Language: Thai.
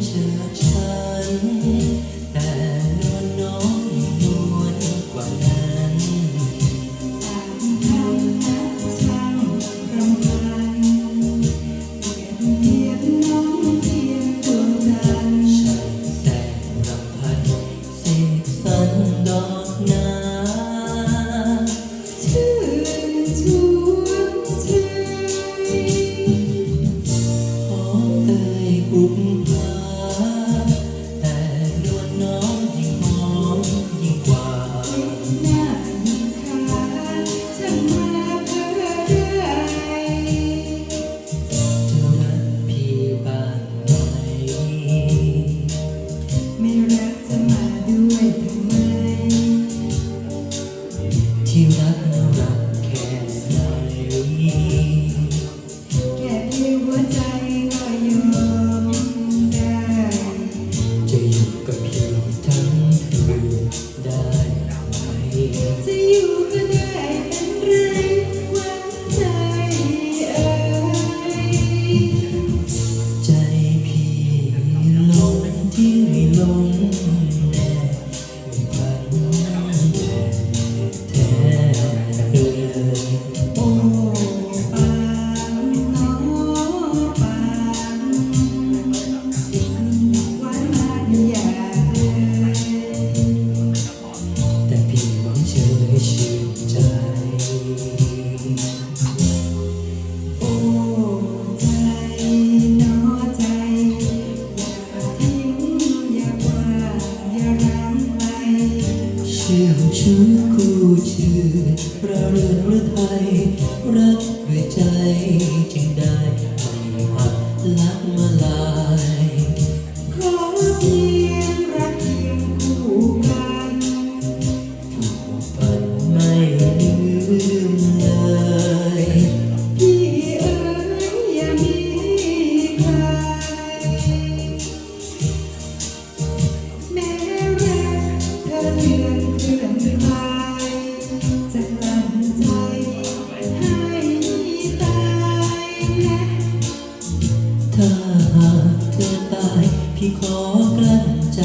这尘。Thank ชู้คู่ชื่นระเรืองฤทัยรัก ถ้าหากเธอตายพี่ขอกลั้นใจ